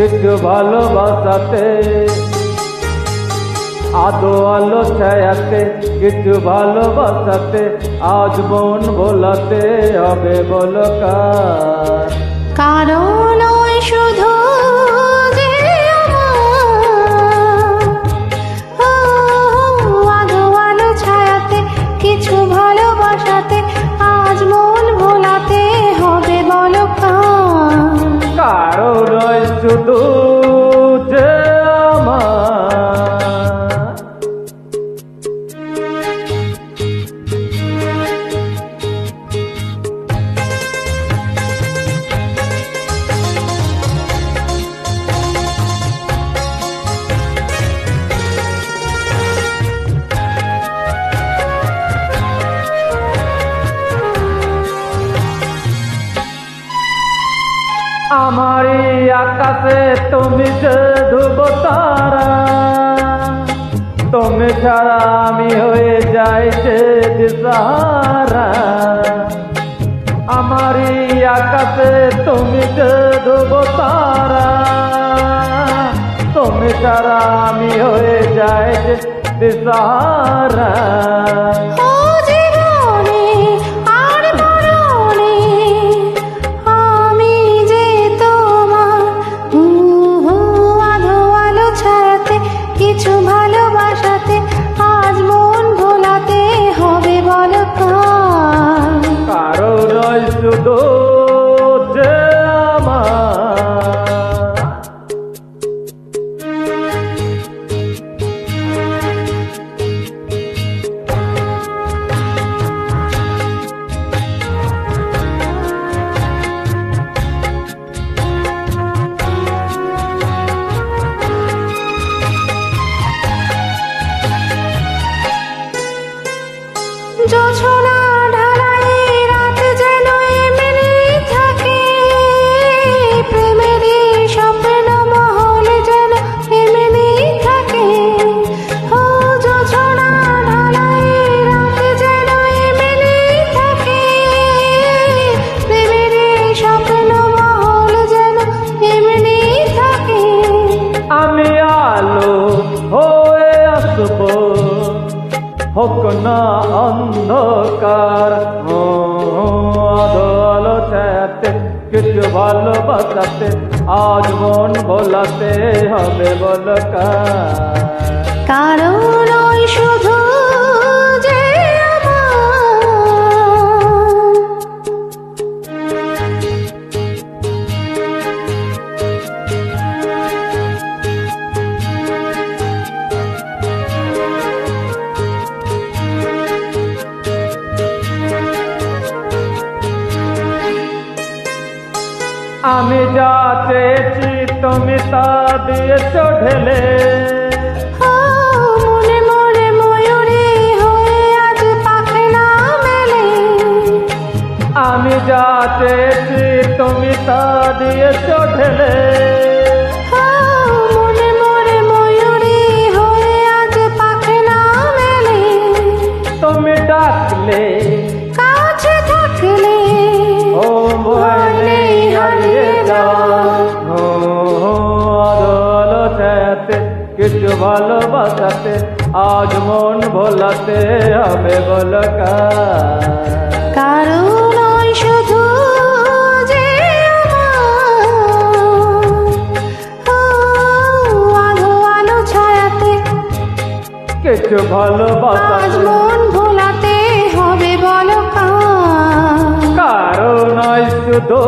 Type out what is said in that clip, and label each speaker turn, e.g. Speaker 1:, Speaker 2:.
Speaker 1: কিছু ভালোবাসাতে, আদো আলো ছায়াতে, কিছু ভালোবাসাতে, আজ মন ভোলাতে হবে বলো কার
Speaker 2: কারণ শুধু
Speaker 1: আমারই আকাশে তুমি যে ধ্রুব তারা, তুমি ছাড়া আমি হয়ে যাই যে দিশাহারা আমারই আকাশে তুমি যে ধ্রুব তারা, তুমি ছাড়া আমি হয়ে যাই যে দিশাহারা 做出了。না অন্ধকার। আলো ছায়াতে কিছু ভালোবাসাতে আজ মন ভোলাতে হবে বলকার।
Speaker 2: কারণ শুধু
Speaker 1: আমি যা চেয়েছি তুমি তা দিয়েছ ঢেলে।
Speaker 2: না মেলে।
Speaker 1: আমি যা চেয়েছি তুমি তা দিয়েছ ঢেলে। তুমি ডাকলে যাওয়া ও কিছু ভালোবাসাতে আজ মন ভোলাতে হবে বলকার
Speaker 2: কারণ শুধু
Speaker 1: কিছু ভালোবাসাতে।
Speaker 2: মন ভোলাতে হবে বলো কার।
Speaker 1: কারও নয় শুধু